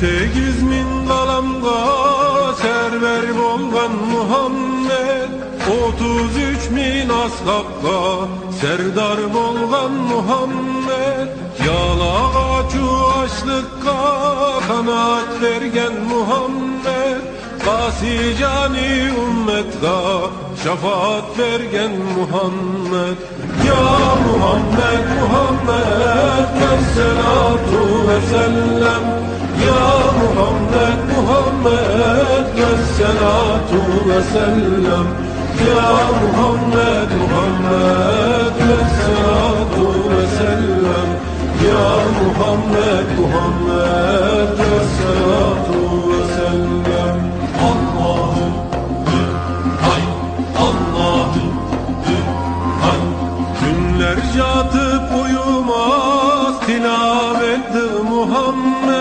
sekiz min qalamqa server bolğan Muhammed. Otuz üç min ashabqa serdar bolğan Muhammed. Yalağa açlıkqa kanat vergen Muhammed. Qasi cani ümmetqa şafaat vergen Muhammed. Ya Muhammed Muhammed Vesselatu ve الصلاة وسلم يا محمد محمد الصلاة وسلم يا محمد محمد الصلاة وسلم الله hay Allah hay Günlerce atıp uyumaz tilavet Muhammed